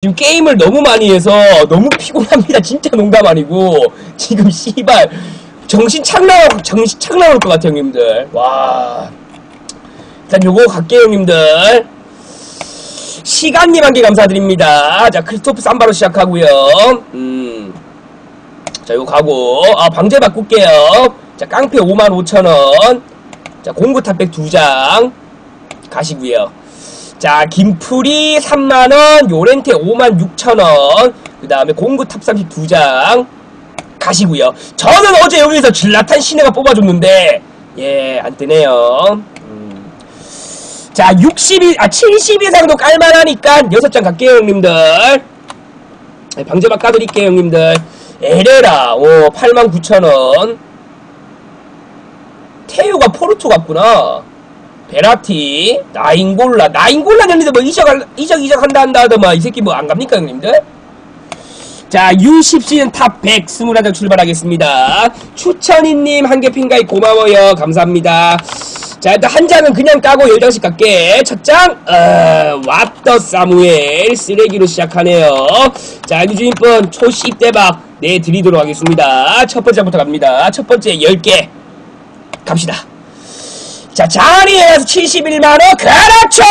지금 게임을 너무 많이 해서 너무 피곤합니다. 진짜 농담 아니고 지금 씨발 정신 착 나올 정신 착 나올 것 같아요, 형님들. 와. 일단 요거 갈게요, 형님들. 시간님 한 개 감사드립니다. 자, 크리스토프 삼바로 시작하고요. 음. 자, 요거 가고 아, 방제 바꿀게요. 자, 깡패 55,000원. 자, 공구 탑백 2장 가시고요. 자, 김풀이 3만원, 요렌테 56,000원, 그 다음에 공구 탑 32장 가시고요. 저는 어제 여기서 질라탄 시내가 뽑아줬는데, 예, 안 뜨네요. 음. 자, 60이, 아, 70 이상도 깔만하니까 6장 갈게요, 형님들. 네, 방제박 까드릴게요, 형님들. 에레라, 오, 89,000원. 테유가 포르투 같구나. 베라티, 나인골라, 나인골라 형님들 뭐 이적, 이적, 이적 한다 한다 하더만 이 새끼 뭐 안 갑니까 형님들? 자, U10 시즌 탑 100, 21장 출발하겠습니다. 추천이님 한 개 핑가이 고마워요. 감사합니다. 자, 일단 한 장은 그냥 까고 10장씩 갈게. 첫 장, 어, 왓더 사무엘, 쓰레기로 시작하네요. 자, 유주인분 초식 대박 내드리도록 하겠습니다. 첫 번째부터 갑니다. 첫 번째 10개. 갑시다. 자, 자리에서 71만원, 그렇죠!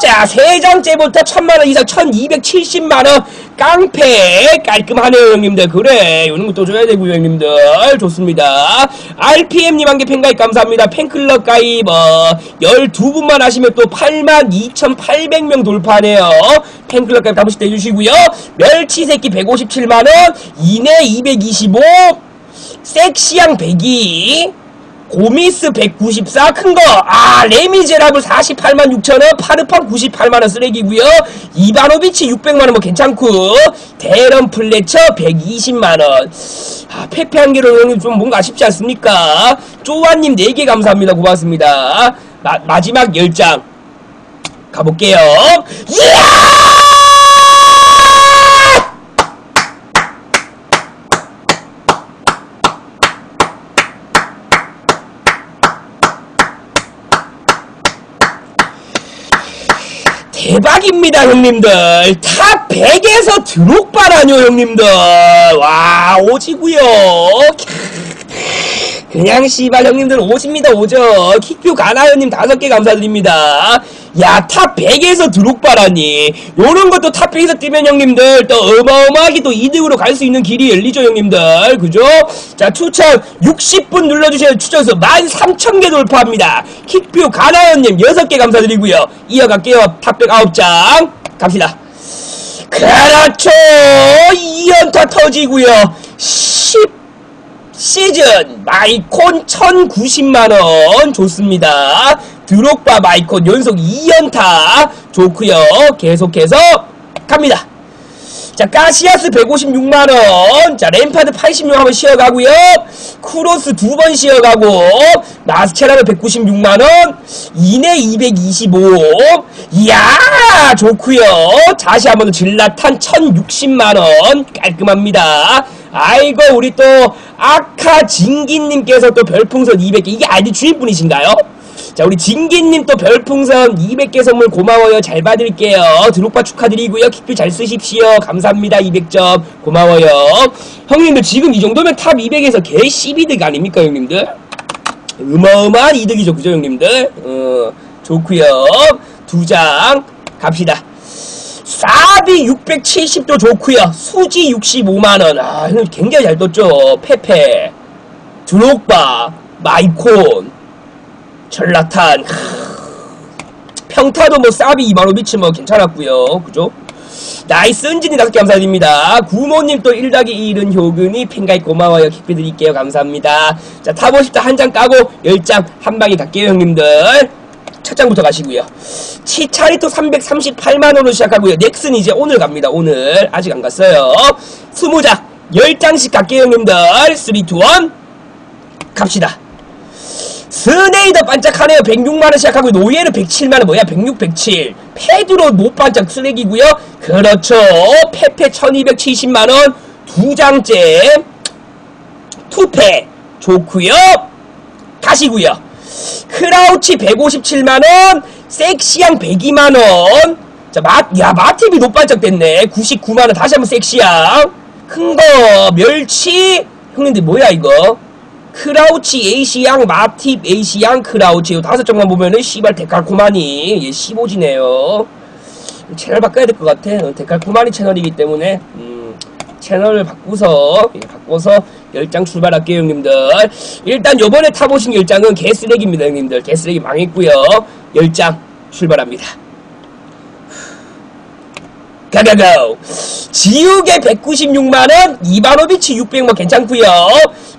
자, 세 장째부터 1000만원 이상 1270만원, 깡패, 깔끔하네요, 형님들. 그래, 요런 것도 줘야 되고요, 형님들. 좋습니다. RPM님 한개 팬가입 감사합니다. 팬클럽 가입, 어, 12분만 하시면 또 82,800명 돌파하네요. 팬클럽 가입 한 번씩 해주시고요. 멸치새끼 157만원, 이내 225, 섹시양 102, 고미스 194 큰 거. 아, 레미제라블 48만 6천원, 파르판 98만원 쓰레기고요 이바노비치 600만원 뭐 괜찮고, 대런 플래처 120만원. 아, 페페 한 개로 형님 좀 뭔가 아쉽지 않습니까? 쪼아님 4개 감사합니다. 고맙습니다. 마, 마지막 10장. 가볼게요. 이야! 대박입니다 형님들. 탑 100에서 드록바라뇨 형님들. 와 오지구요. 그냥 씨발 형님들 오십니다 오죠. 킥뷰 가나요님 다섯 개 감사드립니다 야 탑 100에서 드록바라니. 요런 것도 탑 100에서 뛰면 형님들 또 어마어마하게 또 이득으로 갈 수 있는 길이 열리죠 형님들. 그죠? 자 추천 60분 눌러주셔야 추천수 13,000개 돌파합니다. 킥뷰 가나요님 6개 감사드리고요. 이어갈게요. 탑100 9장. 갑시다. 그렇죠. 2연타 터지고요. 10 시즌 마이콘 1090만원. 좋습니다 드록바 마이콘 연속 2연타. 좋고요. 계속해서 갑니다. 자 까시아스 156만원. 자 램파드 86 한번 쉬어가고요. 쿠로스 두 번 쉬어가고 마스체라도 196만원. 이내 225 이야 좋고요. 다시 한번 질라탄 1060만원. 깔끔합니다. 아이고 우리 또 아카 진기님께서 또 별풍선 200개. 이게 아이디 주인분이신가요? 자 우리 진기님 또 별풍선 200개 선물 고마워요. 잘 받을게요. 드록바 축하드리고요. 킥뷰 잘 쓰십시오. 감사합니다. 200점 고마워요. 형님들 지금 이 정도면 탑 200에서 개 12득 아닙니까 형님들? 어마어마한 이득이죠 그죠 형님들? 어 좋구요. 두 장 갑시다. 사비 670도 좋구요. 수지 65만원. 아 형님 굉장히 잘 떴죠? 페페 드록바 마이콘 전라탄. 평타도 뭐 사비 2만원 미치 뭐 괜찮았구요. 그죠? 나이스 은진이 다섯 개 감사드립니다. 구모님 또 1더기 1은 효근이 팬가입 고마워요. 킥비 드릴게요. 감사합니다. 자 타보 싶다. 한 장 까고 10장 한 방에 갈게요 형님들. 첫 장부터 가시고요. 치차리토 338만원으로 시작하고요. 넥슨 이제 오늘 갑니다 오늘. 아직 안 갔어요. 20장 10장씩 갈게요 형님들. 3, 2, 1 갑시다 스네이더 반짝하네요. 106만원 시작하고 노예는 107만원 뭐야? 106, 107 패드로 못 반짝 쓰레기고요. 그렇죠. 페페 1270만원. 두 장째. 투패. 좋구요. 가시구요. 크라우치 157만원. 섹시양 102만원. 자, 마, 야, 마팁이 높반짝 됐네. 99만원. 다시 한번 섹시야. 큰 거, 멸치. 형님들, 뭐야, 이거? 크라우치, 에이시양, 마팁, 에이시양, 크라우치. 요 다섯 장만 보면은, 씨발, 데칼코마니. 얘 15지네요. 채널 바꿔야 될 것 같아. 어, 데칼코마니 채널이기 때문에, 음, 채널을 바꾸서, 예, 바꿔서 10장 출발할게요, 형님들. 일단 요번에 타보신 10장은 개쓰레기입니다, 형님들. 개쓰레기 망했고요 10장 출발합니다. 가가고 지우개 196만원 이바노비치 600만 괜찮고요.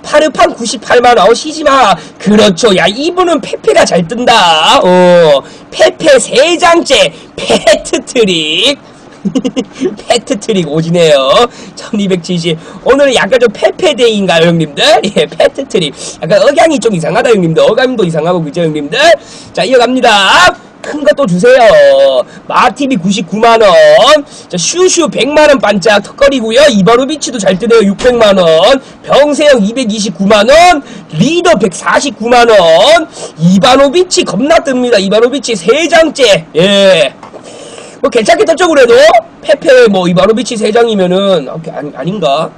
파르판 98만원 시지마. 그렇죠. 야 이분은 페페가 잘 뜬다. 어 페페 3장째 페트트릭. 페트트릭 오지네요. 1270 오늘은 약간 좀 페페데이인가요 형님들? 예 페트트릭. 약간 억양이 좀 이상하다 형님들. 어감도 이상하고 그죠 형님들? 자 이어갑니다 큰거또 주세요. 마티비 99만원. 자, 슈슈 100만원 반짝 턱걸이고요 이바로비치도 잘 뜨네요. 600만원. 병세형 229만원. 리더 149만원. 이바노비치 겁나 뜹니다. 이바노비치 3장째. 예. 뭐 괜찮게 떴죠 그래도? 페페 뭐 이바노비치 3장이면은 아, 아닌가?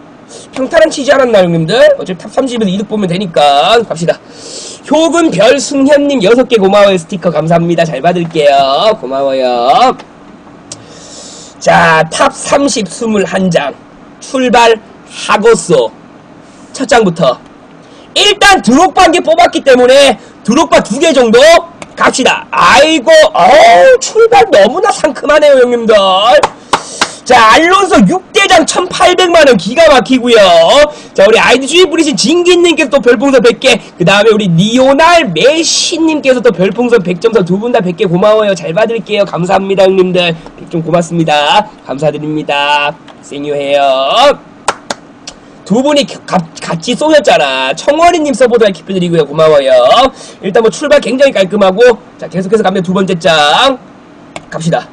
평타는 치지 않았나 형님들? 어차피 탑 30에서 이득 보면 되니까 갑시다. 효근 별 승현님 6개 고마워요 스티커 감사합니다. 잘 받을게요. 고마워요. 자, 탑 30 21장 출발하고서 첫 장부터 일단 드롭바 한 개 뽑았기 때문에 드롭바 두 개 정도 갑시다. 아이고, 어우, 출발 너무나 상큼하네요, 형님들. 자, 알론소 6대장 1800만원 기가 막히고요 자, 우리 아이디주의 뿌리신 진기님께서 또 별풍선 100개. 그 다음에 우리 리오날 메시님께서 또 별풍선 100점선 두 분 다 100개 고마워요. 잘 받을게요. 감사합니다, 형님들. 100점 고맙습니다. 감사드립니다. 생유해요. 두 분이 가, 같이 쏘셨잖아. 청원이님 서보도 기표드리고요. 고마워요. 일단 뭐 출발 굉장히 깔끔하고, 자, 계속해서 갑니다. 두 번째 장. 갑시다.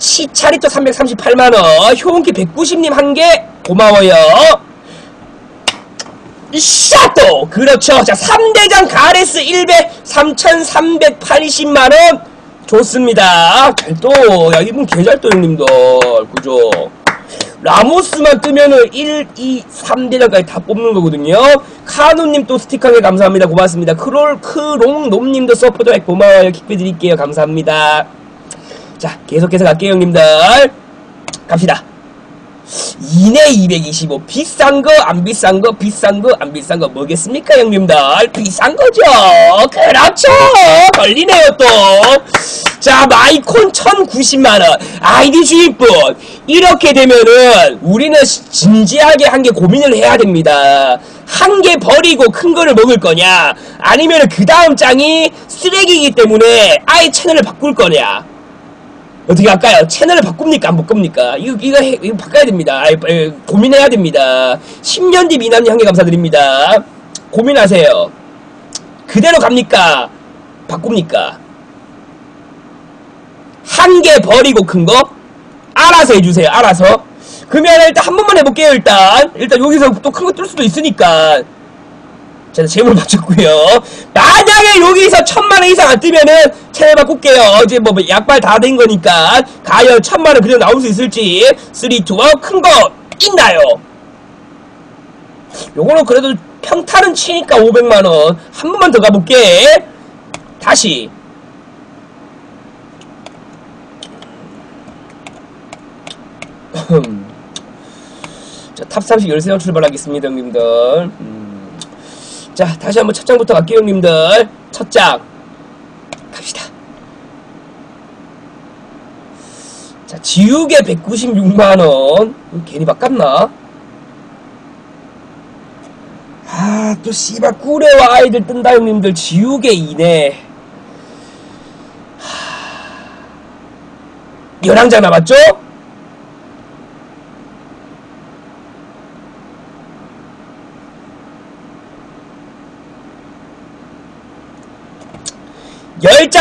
치차리또 338만원 효은기 190님 한 개 고마워요 샤또 그렇죠 자 3대장 가레스 1배 3380만원 좋습니다 잘또 야 이분 개잘또 형님들 그죠 라모스만 뜨면은 1, 2, 3대장까지 다 뽑는 거거든요. 카누님 또 스티커에 감사합니다. 고맙습니다. 크롤, 크롱놈님도 서포트 고마워요. 킥배 드릴게요. 감사합니다. 자, 계속해서 갈게요, 형님들. 갑시다. 2내 225 비싼 거 안 비싼 거 비싼 거 안 비싼 거 뭐겠습니까 형님들? 비싼 거죠. 그렇죠. 걸리네요 또 자 마이콘 1090만원. 아이디 주인분. 이렇게 되면은 우리는 진지하게 한개 고민을 해야 됩니다. 한 개 버리고 큰 거를 먹을 거냐? 아니면 그 다음 장이 쓰레기이기 때문에 아예 채널을 바꿀 거냐 어떻게 할까요? 채널을 바꿉니까? 안 바꿉니까? 이거, 이거, 해, 이거 바꿔야 됩니다. 아이, 아이, 고민해야 됩니다. 10년 뒤 미남님 한 개 감사드립니다. 고민하세요. 그대로 갑니까? 바꿉니까? 한 개 버리고 큰 거? 알아서 해주세요. 알아서. 그러면 일단 한 번만 해볼게요. 일단. 일단 여기서 또 큰 거 뜰 수도 있으니까. 제가 재물 맞췄고요. 만약에 여기서 천만원 이상 안 뜨면은 채널 바꿀게요. 어제 뭐 약발 다 된 거니까 과연 천만원 그냥 나올 수 있을지 3, 2, 1 큰 거 있나요? 요거는 그래도 평타는 치니까 500만원 한 번만 더 가볼게 다시 자, 탑30 13장 출발하겠습니다, 형님들. 음. 자, 다시 한번 첫 장부터 갈게요, 형님들. 첫 장. 갑시다. 자, 지우개 196만원. 괜히 바꿨나? 아, 또 씨발 꾸레와 아이들 뜬다, 형님들. 지우개 2네. 하... 11장 남았죠?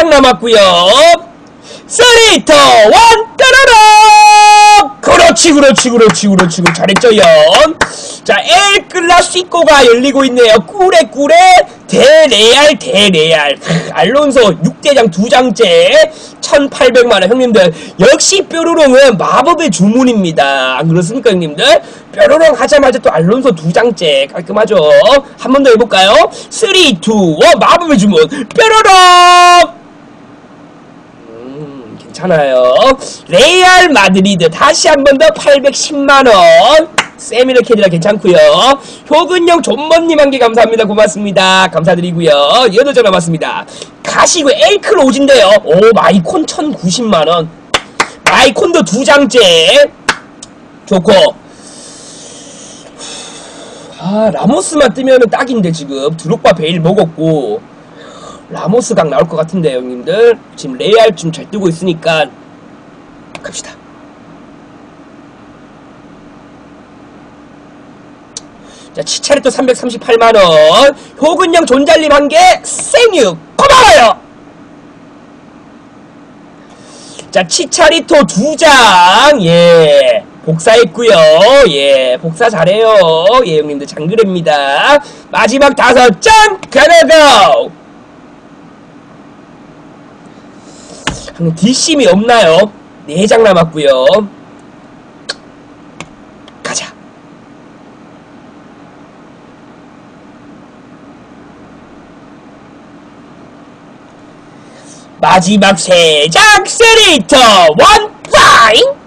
열장 남았구요. 3, 2, 1, 따라라! 그렇지, 그렇지, 그렇지, 그렇지, 잘했죠, 연. 자, 엘 클라시코가 열리고 있네요. 꾸레, 꾸레, 대레알, 대레알. 알론소 6대장 두 장째. 1800만원. 형님들 역시 뾰로롱은 마법의 주문입니다. 안 그렇습니까 형님들? 뾰로롱 하자마자 또 알론소 두 장째. 깔끔하죠? 한 번 더 해볼까요? 3 2 1 마법의 주문. 뾰로롱 음, 괜찮아요. 레알 마드리드 다시 한 번 더 810만원. 세미르 캐디라 괜찮고요 효근형 존머님 한 개 감사합니다. 고맙습니다. 감사드리고요 여덟 전 남았습니다. 가시고 엘클 오진데요. 오, 마이콘 1090만원. 마이콘도 두 장째. 좋고. 아, 라모스만 뜨면 딱인데, 지금. 드록바 베일 먹었고. 라모스 각 나올 것 같은데 형님들. 지금 레알 좀잘 뜨고 있으니까 갑시다. 자 치차리또 338만원. 효근형 존잘님 한개 생유! 고마워요! 자 치차리토 두장예. 복사했구요. 예 복사 잘해요. 예 형님들 장그랩니다. 마지막 다섯 장 가나고 방금 뒷심이 없나요? 4장 남았고요. 가자. 마지막 3장 세리터 원파인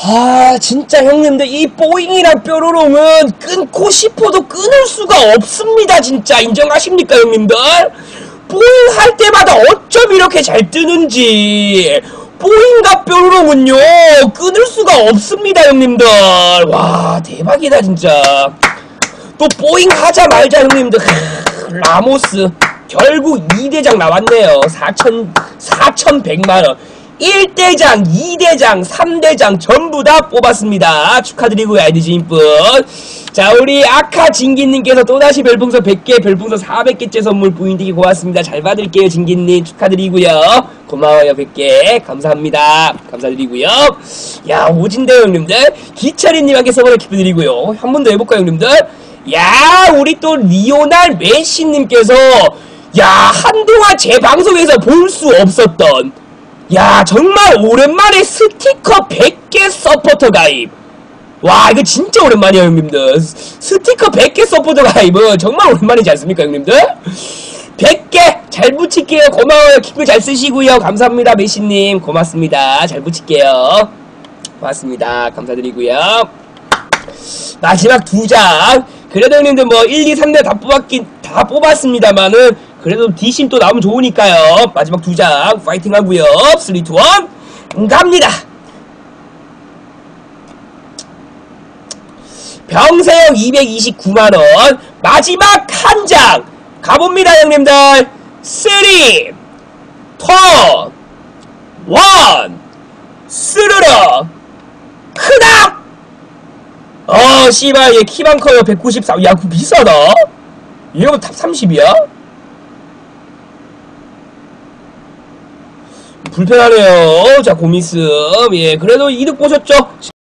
아 진짜 형님들 이 뽀잉이랑 뾰로롱은 끊고 싶어도 끊을 수가 없습니다 진짜. 인정하십니까 형님들 뽀잉 할 때마다 어쩜 이렇게 잘 뜨는지. 뽀잉과 뾰로롱은요. 끊을 수가 없습니다 형님들. 와 대박이다 진짜. 또 뽀잉 하자 말자 형님들. 크, 라모스. 결국 2대장 나왔네요. 4천 4,100만원 1대장, 2대장, 3대장 전부 다 뽑았습니다. 축하드리고요, 아이디지인분. 자, 우리 아카 진기님께서 또다시 별풍선 100개, 별풍선 400개째 선물 부인되기 고맙습니다. 잘 받을게요, 진기님. 축하드리고요. 고마워요, 100개. 감사합니다. 감사드리고요. 야, 오진대 형님들. 기차리님에게 선물을 기쁘드리고요. 한 번 더 해볼까요, 형님들? 야, 우리 또 리오날 메시님께서 야, 한동안 제 방송에서 볼 수 없었던 야 정말 오랜만에 스티커 100개 서포터 가입. 와 이거 진짜 오랜만이에요 형님들. 스티커 100개 서포터 가입은 정말 오랜만이지 않습니까 형님들? 100개 잘 붙일게요. 고마워요. 킥글 잘 쓰시고요. 감사합니다 메시님. 고맙습니다. 잘 붙일게요. 고맙습니다. 감사드리고요. 마지막 두장. 그래도 형님들 뭐 1, 2, 3대 다 뽑았긴 다 뽑았습니다만은 그래도 D심 또 나오면 좋으니까요. 마지막 두 장 파이팅 하고요. 3, 2, 1 갑니다. 병세형 229만원. 마지막 한 장. 가봅니다 형님들. 3 2 1 스르르. 크다! 어 씨발 얘 키만 커요. 194야 그거 비싸다. 얘가 탑 30이야? 불편하네요. 자, 고미스. 예, 그래도 이득 보셨죠?